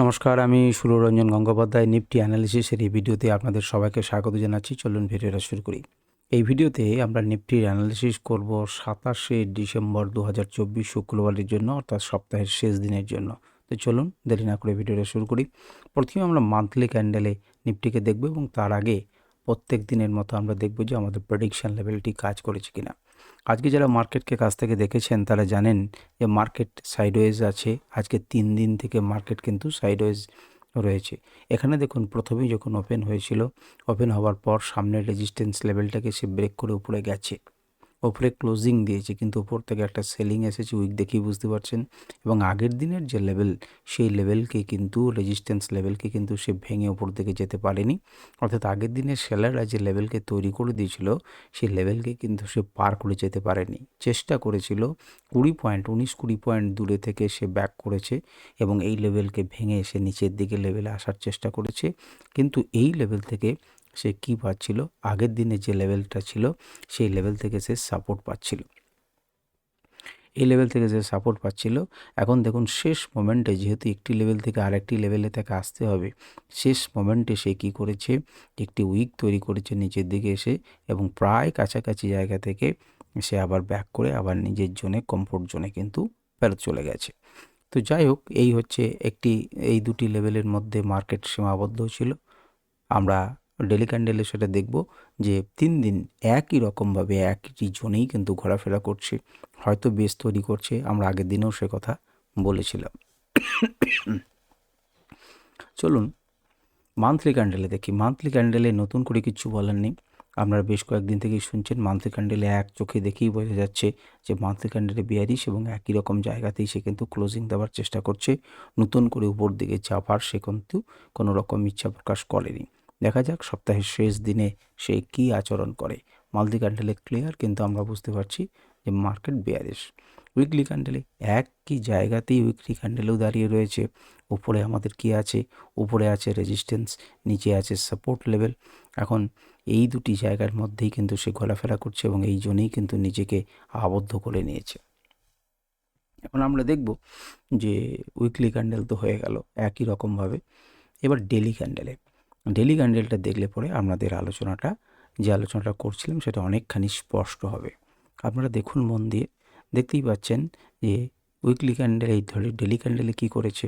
নমস্কার, আমি সুররঞ্জন গঙ্গোপাধ্যায়, নিফটি অ্যানালিসিসের এই ভিডিওতে আপনাদের সবাইকে স্বাগত জানাচ্ছি। চলুন ভিডিওটা শুরু করি। এই ভিডিওতে আমরা নিফটির অ্যানালিসিস করব সাতাশে ডিসেম্বর দু হাজার চব্বিশ শুক্রবারের জন্য, অর্থাৎ সপ্তাহের শেষ দিনের জন্য। তো চলুন, দেরি না করে ভিডিওটা শুরু করি। প্রথমে আমরা মান্থলি ক্যান্ডেলে নিফটিকে দেখব এবং তার আগে প্রত্যেক দিনের মতো আমরা দেখব যে আমাদের প্রেডিকশন লেভেলটি কাজ করেছে কিনা। আজকে যারা মার্কেটকে কাছ থেকে দেখেছেন, তারা জানেন যে মার্কেট সাইডওয়েজ আছে। আজকে তিন দিন থেকে মার্কেট কিন্তু সাইডওয়েজ রয়েছে। এখানে দেখুন, প্রথমেই যখন ওপেন হয়েছিল ওপেন হওয়ার পর সামনের রেজিস্ট্যান্স লেভেলটাকে সে ব্রেক করে উপরে গেছে। ওপরে ক্লোজিং দিয়েছে, কিন্তু ওপর থেকে একটা সেলিং এসেছে উইক দেখেই বুঝতে পারছেন। এবং আগের দিনের যে লেভেল সেই লেভেলকে কিন্তু রেজিস্ট্যান্স লেভেলকে কিন্তু সে ভেঙে ওপর দিকে যেতে পারেনি। অর্থাৎ আগের দিনের সেলাররা যে লেভেলকে তৈরি করে দিয়েছিল, সেই লেভেলকে কিন্তু সে পার করে যেতে পারেনি। চেষ্টা করেছিল কুড়ি পয়েন্ট উনিশ কুড়ি পয়েন্ট দূরে থেকে সে ব্যাক করেছে এবং এই লেভেলকে ভেঙে সে নিচের দিকে লেভেলে আসার চেষ্টা করেছে। কিন্তু এই লেভেল থেকে সে কি পাচ্ছিল? আগের দিনে যে লেভেলটা ছিল, সেই লেভেল থেকে সে সাপোর্ট পাচ্ছিল। এই লেভেল থেকে যে সাপোর্ট পাচ্ছিল। এখন দেখুন, শেষ মোমেন্টে যেহেতু একটি লেভেল থেকে আরেকটি লেভেলে তাকে আসতে হবে, শেষ মোমেন্টে সে কী করেছে? একটি উইক তৈরি করেছে নিচের দিকে এসে এবং প্রায় কাছাকাছি জায়গা থেকে সে আবার ব্যাক করে আবার নিজের জোনে কমফোর্ট জোনে কিন্তু ফেরত চলে গেছে। তো যাই হোক, এই হচ্ছে একটি, এই দুটি লেভেলের মধ্যে মার্কেট সীমাবদ্ধ ছিল। আমরা ডেলি ক্যান্ডেলে সেটা দেখব যে তিন দিন একই রকমভাবে একই জোনেই কিন্তু ঘোরাফেরা করছে, হয়তো বেশ তৈরি করছে, আমরা আগের দিনেও সে কথা বলেছিলাম। চলুন মান্থলি ক্যান্ডেলে দেখি। মান্থলি ক্যান্ডেলে নতুন করে কিছু বলার নেই। আপনারা বেশ কয়েকদিন থেকেই শুনছেন মান্থলি ক্যান্ডেলে এক চোখে দেখেই বোঝা যাচ্ছে যে মান্থলি ক্যান্ডেলে বিয়ারিশ এবং একই রকম জায়গাতেই সে কিন্তু ক্লোজিং দেওয়ার চেষ্টা করছে। নতুন করে উপর দিকে চাপার সে কিন্তু কোনো রকম ইচ্ছা প্রকাশ করেনি। দেখা যাক সপ্তাহের শেষ দিনে সে কী আচরণ করে। মালদি ক্যান্ডেলে ক্লিয়ার কিন্তু আমরা বুঝতে পারছি যে মার্কেট বেয়ারিশ উইকলি ক্যান্ডেলে একই জায়গাতেই উইকলি ক্যান্ডেলেও দাঁড়িয়ে রয়েছে। উপরে আমাদের কি আছে? উপরে আছে রেজিস্ট্যান্স নিচে আছে সাপোর্ট লেভেল এখন এই দুটি জায়গার মধ্যেই কিন্তু সে ঘোরাফেরা করছে এবং এই জন্যেই কিন্তু নিজেকে আবদ্ধ করে নিয়েছে। এখন আমরা দেখব যে উইকলি ক্যান্ডেল তো হয়ে গেল একই রকমভাবে। এবার ডেলি ক্যান্ডেলে ডেলি ক্যান্ডেলটা দেখলে পরে আপনাদের আলোচনাটা, যে আলোচনাটা করছিলাম সেটা অনেকখানি স্পষ্ট হবে। আপনারা দেখুন মন দিয়ে, দেখতেই পাচ্ছেন যে উইকলি ক্যান্ডেল এই ধরে ডেলি ক্যান্ডেলে কী করেছে?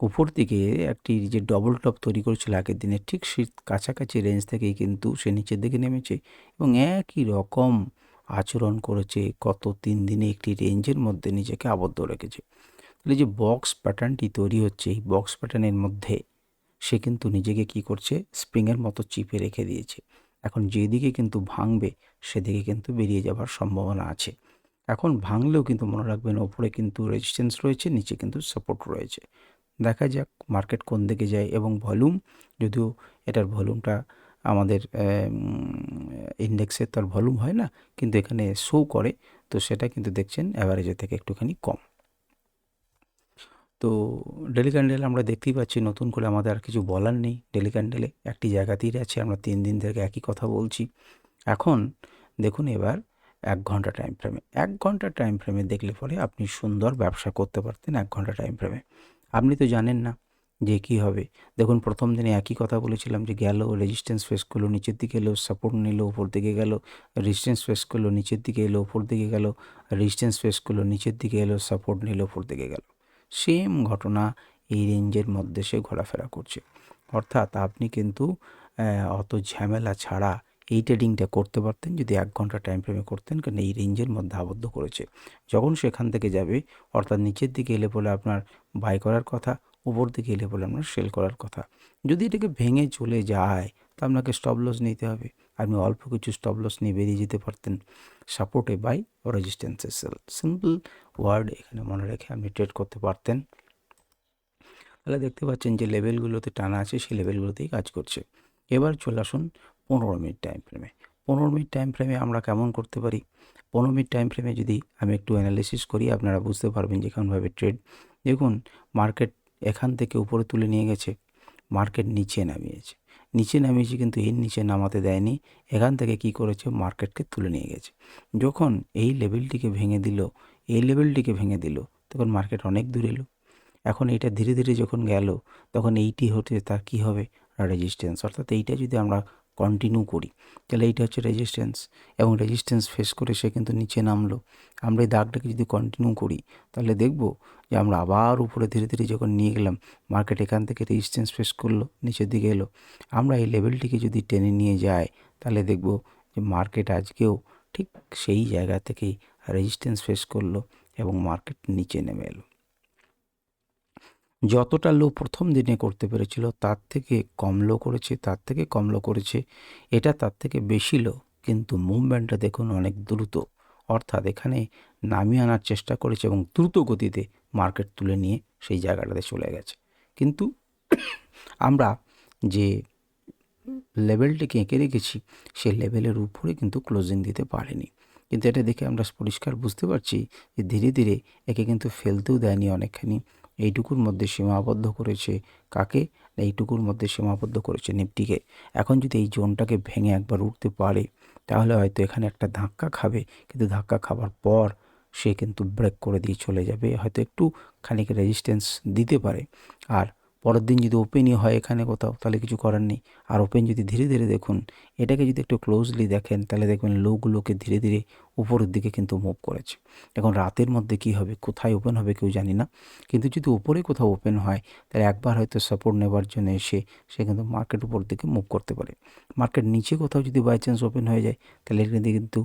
উপর দিকে একটি যে ডবল টপ তৈরি করেছিল আগের দিনে ঠিক শীত কাছাকাছি রেঞ্জ থেকেই কিন্তু সে নিচের দিকে নেমেছে এবং একই রকম আচরণ করেছে কত তিন দিনে একটি রেঞ্জের মধ্যে নিজেকে আবদ্ধ রেখেছে। তাহলে যে বক্স প্যাটার্নটি তৈরি হচ্ছে, এই বক্স প্যাটার্নের মধ্যে সে কিন্তু নিজেকে কি করছে? স্প্রিংয়ের মতো চিপে রেখে দিয়েছে। এখন যেদিকে কিন্তু ভাঙবে, সেদিকে কিন্তু বেরিয়ে যাবার সম্ভাবনা আছে। এখন ভাঙলেও কিন্তু মনে রাখবেন, ওপরে কিন্তু রেজিস্ট্যান্স রয়েছে, নিচে কিন্তু সাপোর্ট রয়েছে। দেখা যাক মার্কেট কোন দিকে যায় এবং ভলিউম যদিও এটার ভলিউমটা আমাদের ইন্ডেক্সের তার ভলিউম হয় না, কিন্তু এখানে শো করে, তো সেটা কিন্তু দেখছেন অ্যাভারেজের থেকে একটুখানি কম। তো ডেলি ক্যান্ডেল আমরা দেখতেই পাচ্ছি নতুন করে আমাদের আর কিছু বলার নেই। ডেলি ক্যান্ডেলে একটি জায়গাতেই আছে আমরা তিন দিন থেকে একই কথা বলছি। এখন দেখুন এবার এক ঘণ্টা টাইম ফ্রেমে এক ঘণ্টা টাইম ফ্রেমে দেখলে পরে আপনি সুন্দর ব্যবসা করতে পারতেন এক ঘণ্টা টাইম ফ্রেমে আপনি তো জানেন না যে কী হবে। দেখুন, প্রথম দিনে একই কথা বলেছিলাম যে গেল রেজিস্ট্যান্স ফেস করল, নিচের দিকে এলো সাপোর্ট নিল ওপর দিকে গেল রেজিস্ট্যান্স ফেস করল, নিচের দিকে এলো ওপর দিকে গেল রেজিস্ট্যান্স ফেস করল, নিচের দিকে এলো সাপোর্ট নিল, উপর দিকে গেল। সেম ঘটনা এই রেঞ্জের মধ্যে সে ঘোরাফেরা করছে। অর্থাৎ আপনি কিন্তু অত ঝামেলা ছাড়া এই ট্রেডিংটা করতে পারতেন, যদি এক ঘণ্টা টাইম ফ্রেমে করতেন, কারণ এই রেঞ্জের মধ্যে আবদ্ধ করেছে। যখন সেখান থেকে যাবে, অর্থাৎ নিচের দিকে এলে বলে আপনার বাই করার কথা, উপর দিকে এলে বলে আপনার সেল করার কথা। যদি এটাকে ভেঙে চলে যায়, তো আপনাকে স্টপ লস নিতে হবে। আপনি অল্প কিছু স্টপ লস নিয়ে বেরিয়ে যেতে পারতেন। সাপোর্টে বাই রেজিস্ট্যান্সে সেল সিম্পল ওয়ার্ড এখানে মনে রেখে আপনি ট্রেড করতে পারতেন। তাহলে দেখতে পাচ্ছেন যে লেভেলগুলোতে টানা আছে, সেই লেভেলগুলোতেই কাজ করছে। এবার চলে আসুন পনেরো মিনিট টাইম ফ্রেমে পনেরো মিনিট টাইম ফ্রেমে আমরা কেমন করতে পারি? পনেরো মিনিট টাইম ফ্রেমে যদি আমি একটু অ্যানালিসিস করি, আপনারা বুঝতে পারবেন যে কেমনভাবে ট্রেড দেখুন মার্কেট এখান থেকে উপরে তুলে নিয়ে গেছে মার্কেট নিচে নামিয়েছে। নিচে নামিয়েছে কিন্তু এর নিচে নামাতে দেয়নি, এখান থেকে কি করেছে? মার্কেটকে তুলে নিয়ে গেছে। যখন এই লেভেলটিকে ভেঙে দিল এই লেভেলটিকে ভেঙে দিল, তখন মার্কেট অনেক দূর এলো। এখন এইটা ধীরে ধীরে যখন গেল, তখন এইটি হতে তার কী হবে? রেজিস্ট্যান্স অর্থাৎ এইটা যদি আমরা কন্টিনিউ করি, তাহলে এইটা হচ্ছে রেজিস্ট্যান্স এবং রেজিস্ট্যান্স ফেস করে সে কিন্তু নিচে নামলো। আমরা এই দাগটাকে যদি কন্টিনিউ করি, তাহলে দেখব যে আমরা আবার উপরে ধীরে ধীরে যখন নিয়ে গেলাম মার্কেট এখান থেকে রেজিস্ট্যান্স ফেস করল, নিচের দিকে এলো। আমরা এই লেভেলটিকে যদি টেনে নিয়ে যাই, তাহলে দেখব যে মার্কেট আজকেও ঠিক সেই জায়গা থেকেই রেজিস্ট্যান্স ফেস করল এবং মার্কেট নিচে নেমে এলো। যতটা লো প্রথম দিনে করতে পেরেছিল, তার থেকে কম লো করেছে, তার থেকে কম লো করেছে। এটা তার থেকে বেশি লো কিন্তু মুভমেন্টটা দেখুন অনেক দ্রুত। অর্থাৎ এখানে নামিয়ে আনার চেষ্টা করেছে এবং দ্রুত গতিতে মার্কেট তুলে নিয়ে সেই জায়গাটাতে চলে গেছে। কিন্তু আমরা যে লেভেলটিকে এঁকে রেখেছি সেই লেভেলের উপরে কিন্তু ক্লোজিং দিতে পারেনি। কিন্তু এটা দেখে আমরা পরিষ্কার বুঝতে পারছি যে ধীরে ধীরে একে কিন্তু ফেলতেও দেয়নি অনেকখানি। এইটুকুর মধ্যে সীমাবদ্ধ করেছে কাকে? এইটুকুর মধ্যে সীমাবদ্ধ করেছে নিফটিকে এখন যদি এই জোনটাকে ভেঙে একবার উঠতে পারে, তাহলে হয়তো এখানে একটা ধাক্কা খাবে। কিন্তু ধাক্কা খাবার পর সে কিন্তু ব্রেক করে দিয়ে চলে যাবে। হয়তো একটু খানিক রেজিস্ট্যান্স দিতে পারে। আর পরের দিন যদি ওপেনই হয় এখানে কোথাও, তাহলে কিছু করার নেই। আর ওপেন যদি ধীরে ধীরে দেখুন, এটাকে যদি একটু ক্লোজলি দেখেন, তাহলে দেখবেন লোগুলোকে ধীরে ধীরে উপরের দিকে কিন্তু মুভ করেছে। এখন রাতের মধ্যে কি হবে, কোথায় ওপেন হবে কেউ জানি না। কিন্তু যদি উপরে কোথাও ওপেন হয়, তাহলে একবার হয়তো সাপোর্ট নেবার জন্য এসে সে কিন্তু মার্কেট উপর দিকে মুভ করতে পারে। মার্কেট নিচে কোথাও যদি বাই চান্স ওপেন হয়ে যায়, তাহলে এখানে কিন্তু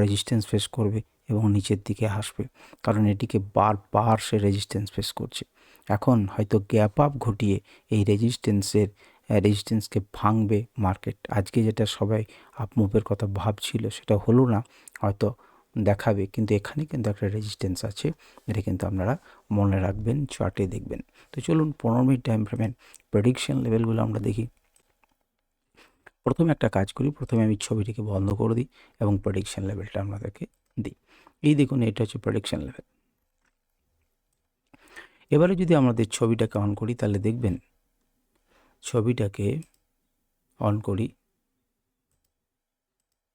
রেজিস্ট্যান্স ফেস করবে এবং নিচের দিকে আসবে কারণ এটিকে বারবার সে রেজিস্ট্যান্স ফেস করছে। এখন হয়তো গ্যাপ আপ ঘটিয়ে এই রেজিস্ট্যান্সের রেজিস্ট্যান্সকে ভাঙবে মার্কেট আজকে যেটা সবাই আপ মুভের কথা ভাবছিল সেটা হলো না, হয়তো দেখাবে। কিন্তু এখানে কিন্তু একটা রেজিস্ট্যান্স আছে, এটা কিন্তু আপনারা মনে রাখবেন চার্টে দেখবেন। তো চলুন পনেরো মিনিট টাইম ফ্রেমের প্রেডিকশন লেভেলগুলো আমরা দেখি। প্রথমে একটা কাজ করি, প্রথমে আমি ছবিটিকে বন্ধ করে দিই এবং প্রেডিকশন লেভেলটা আপনাদেরকে দিই। এই দেখুন, এটা হচ্ছে প্রেডিকশন লেভেল এবারে যদি আমাদের ছবিটাকে অন করি, তাহলে দেখবেন ছবিটাকে অন করি।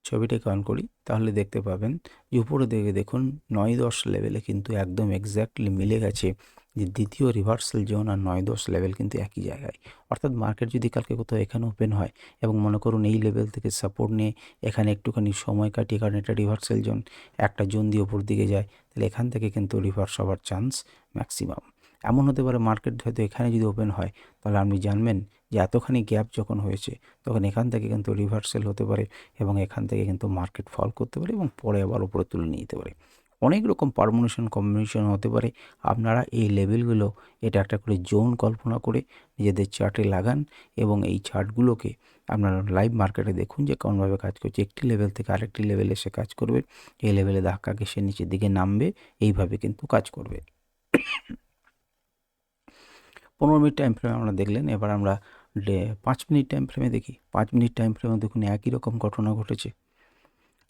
ছবিটাকে অন করি, তাহলে দেখতে পাবেন যে উপরে দেখে দেখুন নয় দশ লেভেলে কিন্তু একদম এক্স্যাক্টলি মিলে গেছে যে দ্বিতীয় রিভার্সাল জোন আর নয় দশ লেভেল কিন্তু একই জায়গায়। অর্থাৎ মার্কেট যদি কালকে কোথাও এখানে ওপেন হয় এবং মনে করুন এই লেভেল থেকে সাপোর্ট নিয়ে এখানে একটুখানি সময় কাটিয়ে কারণ এটা রিভার্সাল জোন একটা জোন দিয়ে ওপর দিকে যায়, তাহলে এখান থেকে কিন্তু রিভার্স হওয়ার চান্স ম্যাক্সিমাম এমন হতে পারে মার্কেট হয়তো এখানে যদি ওপেন হয়, তাহলে আপনি জানবেন যে এতখানি গ্যাপ যখন হয়েছে, তখন এখান থেকে কিন্তু রিভার্সেল হতে পারে এবং এখান থেকে কিন্তু মার্কেট ফল করতে পারে এবং পরে আবার উপরে তুলে নিয়ে যেতে পারে। অনেক রকম পারমোনেশন কম্বিনেশন হতে পারে। আপনারা এই লেভেলগুলো এটা একটা করে জোন কল্পনা করে নিজেদের চার্টে লাগান এবং এই চার্টগুলোকে আপনারা লাইভ মার্কেটে দেখুন যে কেমনভাবে কাজ করছে। একটি লেভেল থেকে আরেকটি লেভেলে সে কাজ করবে, এই লেভেলে ধাক্কাকে সে নিচের দিকে নামবে, এইভাবে কিন্তু কাজ করবে। পনেরো মিনিট টাইম ফ্রেমে আমরা দেখলেন, এবার আমরা পাঁচ মিনিট টাইম ফ্রেমে দেখি। পাঁচ মিনিট টাইম ফ্রেমে দেখুন একই রকম ঘটনা ঘটেছে।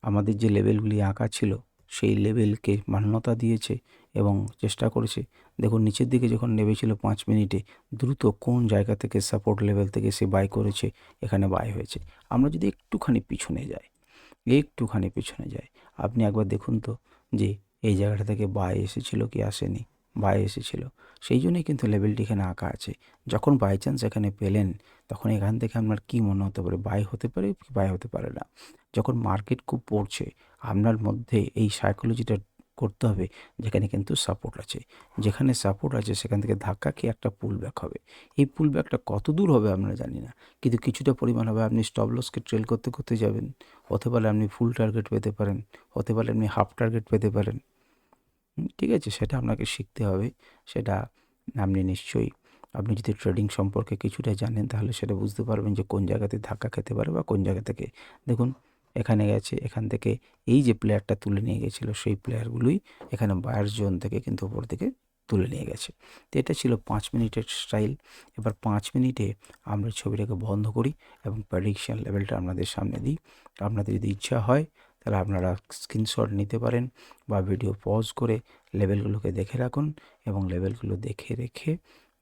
আমাদের যে লেভেলগুলি আঁকা ছিল, সেই লেভেলকে মান্যতা দিয়েছে এবং চেষ্টা করেছে। দেখুন, নিচের দিকে যখন নেমেছিল পাঁচ মিনিটে, দ্রুত কোন জায়গা থেকে সাপোর্ট লেভেল থেকে সে বাই করেছে, এখানে বাই হয়েছে। আমরা যদি একটুখানি পিছনে যাই, একটুখানি পিছনে যাই, আপনি একবার দেখুন তো যে এই জায়গাটা থেকে বাই এসেছিল কি আসেনি। বাই এসেছিল। সেই জন্যই কিন্তু লেভেলটি এখানে আঁকা আছে। যখন বাই চান্স এখানে পেলেন, তখন এখান থেকে আপনার কী মনে হতে পারে? বাই হতে পারে কি বাই হতে পারে না? যখন মার্কেট খুব পড়ছে, আপনার মধ্যে এই সাইকোলজিটা করতে হবে, যেখানে কিন্তু সাপোর্ট আছে। যেখানে সাপোর্ট আছে, সেখান থেকে ধাক্কা খেয়ে একটা পুল ব্যাক হবে। এই পুল ব্যাকটা কত দূর হবে আমরা জানি না। কিন্তু কিছুটা পরিমাণ হবে আপনি স্টপ লসকে ট্রেল করতে করতে যাবেন। হতে পারে আপনি ফুল টার্গেট পেতে পারেন। হতে পারে আপনি হাফ টার্গেট পেতে পারেন। ঠিক আছে, সেটা আপনাকে শিখতে হবে, সেটা আপনি নিশ্চয়ই, আপনি যদি ট্রেডিং সম্পর্কে কিছুটা জানেন তাহলে সেটা বুঝতে পারবেন যে কোন জায়গাতে ধাক্কা খেতে পারে বা কোন জায়গা থেকে, দেখুন, এখানে গেছে, এখান থেকে এই যে প্লেয়ারটা তুলে নিয়ে গেছিল, সেই প্লেয়ারগুলোই এখানে বায়ার জোন থেকে কিন্তু ওপর থেকে তুলে নিয়ে গেছে। তো এটা ছিল পাঁচ মিনিটের স্টাইল এবার পাঁচ মিনিটে আমরা ছবিটাকে বন্ধ করি এবং প্রেডিকশান লেভেলটা আপনাদের সামনে দিই। আপনাদের যদি ইচ্ছা হয় তাহলে আপনারা স্ক্রিনশট নিতে পারেন বা ভিডিও পজ করে লেভেলগুলোকে দেখে রাখুন এবং লেভেলগুলো দেখে রেখে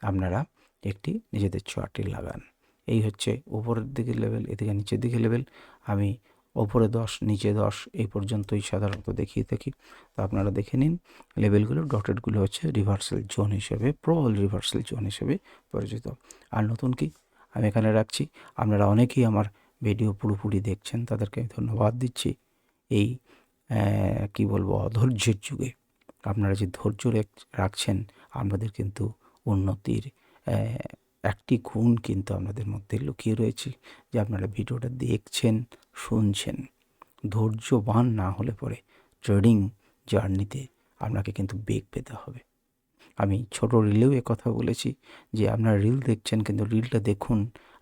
আপনারা একটি নিজেদের চার্টে লাগান। এই হচ্ছে উপরের দিকে লেভেল এদিকে নিচের দিকে লেভেল আমি ওপরে দশ, নিচে দশ, এই পর্যন্তই সাধারণত দেখিয়ে থাকি। তো আপনারা দেখে নিন লেভেলগুলো ডটেডগুলো হচ্ছে রিভার্সাল জোন হিসেবে, প্রবল রিভার্সাল জোন হিসেবে পরিচিত। আর নতুন কি? আমি এখানে রাখছি। আপনারা অনেকেই আমার ভিডিও পুরোপুরি দেখছেন, তাদেরকে আমি ধন্যবাদ দিচ্ছি। এই কি বলব, অধৈর্যের যুগে। আপনারা যে ধৈর্য রাখছেন আপনাদের কিন্তু উন্নতির একটি গুণ কিন্তু আপনাদের মধ্যে লুকিয়ে রয়েছে, যে আপনারা ভিডিওটা দেখছেন, শুনছেন। ধৈর্যবান না হলে পরে ট্রেডিং জার্নিতে আপনাকে কিন্তু বেগ পেতে হবে। আমি ছোট রিলেও কথা বলেছি, যে আপনার রিল দেখছেন, কিন্তু রিলটা দেখুন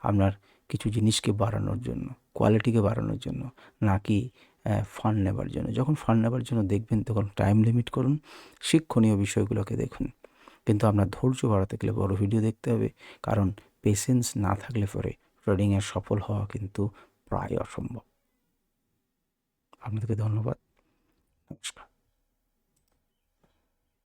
আপনার কিছু জিনিসকে বাড়ানোর জন্য, কোয়ালিটিকে বাড়ানোর জন্য, নাকি ফান্ড নেবার জন্য। যখন ফান্ড নেবার জন্য দেখবেন, তখন টাইম লিমিট করুন, শিক্ষণীয় বিষয়গুলোকে দেখুন। কিন্তু আপনার ধৈর্য বাড়াতে গেলে বড় ভিডিও দেখতে হবে। কারণ পেশেন্স না থাকলে পরে ট্রেডিংয়ে সফল হওয়া কিন্তু প্রায় অসম্ভব। আপনাদেরকে ধন্যবাদ। নমস্কার।